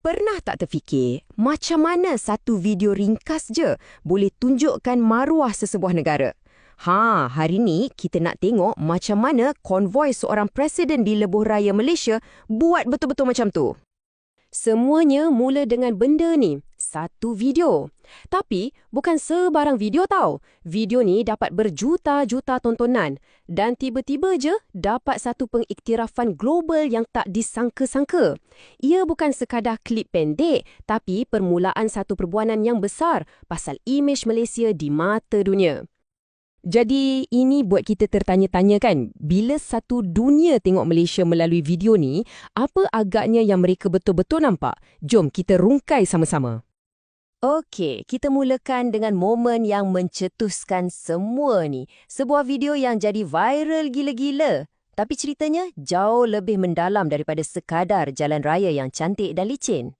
Pernah tak terfikir macam mana satu video ringkas je boleh tunjukkan maruah sesebuah negara? Ha, hari ni kita nak tengok macam mana konvoi seorang presiden di lebuh raya Malaysia buat betul-betul macam tu. Semuanya mula dengan benda ni, satu video. Tapi bukan sebarang video tau. Video ni dapat berjuta-juta tontonan dan tiba-tiba je dapat satu pengiktirafan global yang tak disangka-sangka. Ia bukan sekadar klip pendek tapi permulaan satu perbuanan yang besar pasal imej Malaysia di mata dunia. Jadi ini buat kita tertanya-tanya kan, bila satu dunia tengok Malaysia melalui video ni, apa agaknya yang mereka betul-betul nampak? Jom kita rungkai sama-sama. Okey, kita mulakan dengan momen yang mencetuskan semua ni. Sebuah video yang jadi viral gila-gila. Tapi ceritanya jauh lebih mendalam daripada sekadar jalan raya yang cantik dan licin.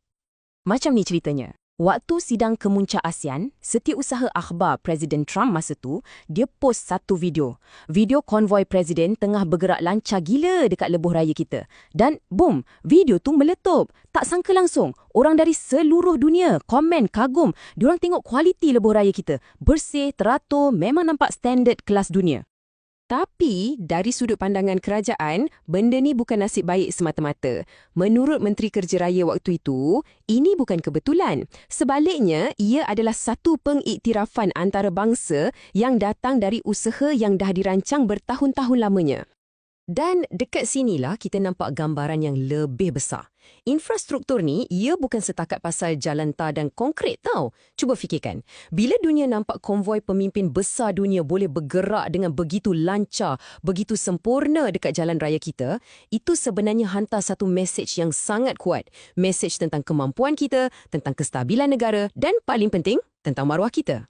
Macam ni ceritanya. Waktu sidang kemuncak ASEAN, setiausaha akhbar Presiden Trump masa tu, dia post satu video. Video konvoi Presiden tengah bergerak lancar gila dekat lebuh raya kita. Dan boom, video tu meletup. Tak sangka langsung, orang dari seluruh dunia komen, kagum. Diorang tengok kualiti lebuh raya kita. Bersih, teratur, memang nampak standard kelas dunia. Tapi, dari sudut pandangan kerajaan, benda ni bukan nasib baik semata-mata. Menurut Menteri Kerja Raya waktu itu, ini bukan kebetulan. Sebaliknya, ia adalah satu pengiktirafan antarabangsa yang datang dari usaha yang dah dirancang bertahun-tahun lamanya. Dan dekat sinilah kita nampak gambaran yang lebih besar. Infrastruktur ni, ia bukan setakat pasal jalan tar dan konkret tau. Cuba fikirkan, bila dunia nampak konvoi pemimpin besar dunia boleh bergerak dengan begitu lancar, begitu sempurna dekat jalan raya kita, itu sebenarnya hantar satu mesej yang sangat kuat. Mesej tentang kemampuan kita, tentang kestabilan negara dan paling penting, tentang maruah kita.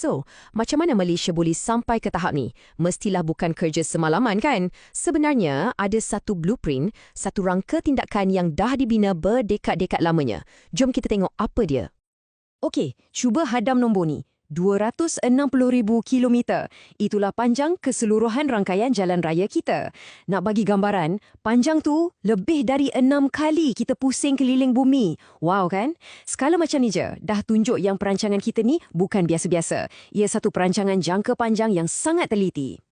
So, macam mana Malaysia boleh sampai ke tahap ni? Mestilah bukan kerja semalaman kan? Sebenarnya, ada satu blueprint, satu rangka tindakan yang dah dibina berdekad-dekad lamanya. Jom kita tengok apa dia. Okey, cuba hadam nombor ni. 260,000 kilometer. Itulah panjang keseluruhan rangkaian jalan raya kita. Nak bagi gambaran, panjang tu lebih dari enam kali kita pusing keliling bumi. Wow kan? Skala macam ni je, dah tunjuk yang perancangan kita ni bukan biasa-biasa. Ia satu perancangan jangka panjang yang sangat teliti.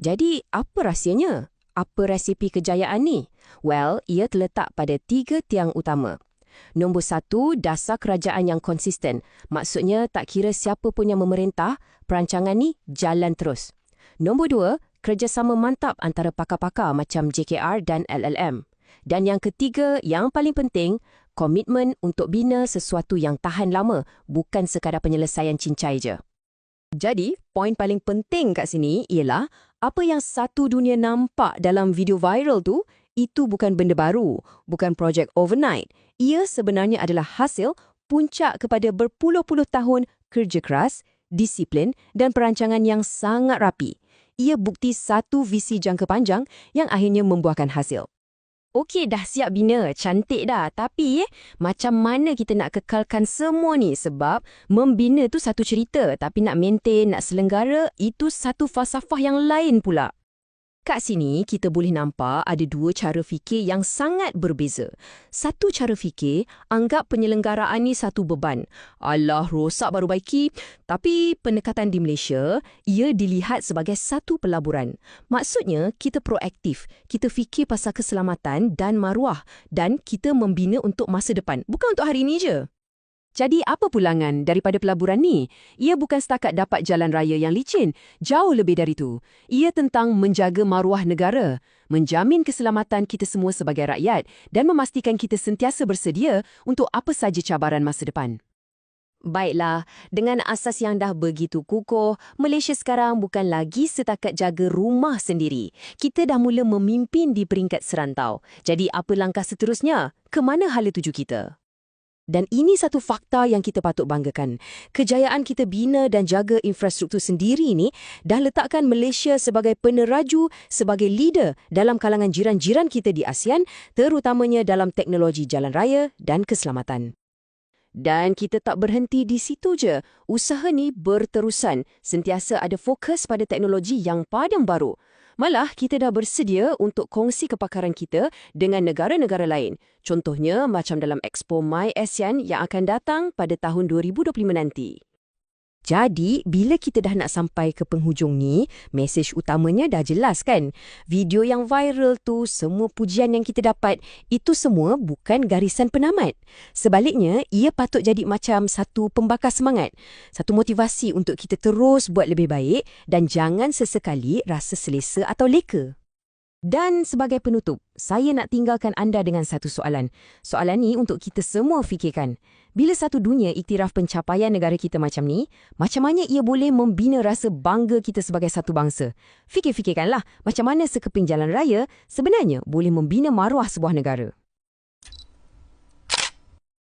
Jadi, apa rahsianya? Apa resipi kejayaan ni? Well, ia terletak pada tiga tiang utama. Nombor satu, dasar kerajaan yang konsisten. Maksudnya, tak kira siapa pun yang memerintah, perancangan ni jalan terus. Nombor dua, kerjasama mantap antara pakar-pakar macam JKR dan LLM. Dan yang ketiga, yang paling penting, komitmen untuk bina sesuatu yang tahan lama, bukan sekadar penyelesaian cincai je. Jadi, poin paling penting kat sini ialah apa yang satu dunia nampak dalam video viral tu itu bukan benda baru, bukan projek overnight. Ia sebenarnya adalah hasil puncak kepada berpuluh-puluh tahun kerja keras, disiplin dan perancangan yang sangat rapi. Ia bukti satu visi jangka panjang yang akhirnya membuahkan hasil. Okey, dah siap bina. Cantik dah. Tapi, eh, macam mana kita nak kekalkan semua ni? Sebab membina tu satu cerita. Tapi nak maintain, nak selenggara, itu satu falsafah yang lain pula. Kat sini, kita boleh nampak ada dua cara fikir yang sangat berbeza. Satu cara fikir, anggap penyelenggaraan ni satu beban. Allah, rosak baru baiki. Tapi pendekatan di Malaysia, ia dilihat sebagai satu pelaburan. Maksudnya, kita proaktif. Kita fikir pasal keselamatan dan maruah. Dan kita membina untuk masa depan. Bukan untuk hari ini je. Jadi apa pulangan daripada pelaburan ni? Ia bukan setakat dapat jalan raya yang licin, jauh lebih dari itu. Ia tentang menjaga maruah negara, menjamin keselamatan kita semua sebagai rakyat dan memastikan kita sentiasa bersedia untuk apa saja cabaran masa depan. Baiklah, dengan asas yang dah begitu kukuh, Malaysia sekarang bukan lagi setakat jaga rumah sendiri. Kita dah mula memimpin di peringkat serantau. Jadi apa langkah seterusnya? Ke mana hala tuju kita? Dan ini satu fakta yang kita patut banggakan. Kejayaan kita bina dan jaga infrastruktur sendiri ini dah letakkan Malaysia sebagai peneraju, sebagai leader dalam kalangan jiran-jiran kita di ASEAN, terutamanya dalam teknologi jalan raya dan keselamatan. Dan kita tak berhenti di situ je. Usaha ni berterusan, sentiasa ada fokus pada teknologi yang padang baru. Malah kita dah bersedia untuk kongsi kepakaran kita dengan negara-negara lain. Contohnya macam dalam Expo My ASEAN yang akan datang pada tahun 2025 nanti. Jadi, bila kita dah nak sampai ke penghujung ni, mesej utamanya dah jelas kan? Video yang viral tu, semua pujian yang kita dapat, itu semua bukan garisan penamat. Sebaliknya, ia patut jadi macam satu pembakar semangat. Satu motivasi untuk kita terus buat lebih baik dan jangan sesekali rasa selesa atau leka. Dan sebagai penutup, saya nak tinggalkan anda dengan satu soalan. Soalan ni untuk kita semua fikirkan. Bila satu dunia iktiraf pencapaian negara kita macam ni, macam mana ia boleh membina rasa bangga kita sebagai satu bangsa? Fikir-fikirkanlah macam mana sekeping jalan raya sebenarnya boleh membina maruah sebuah negara.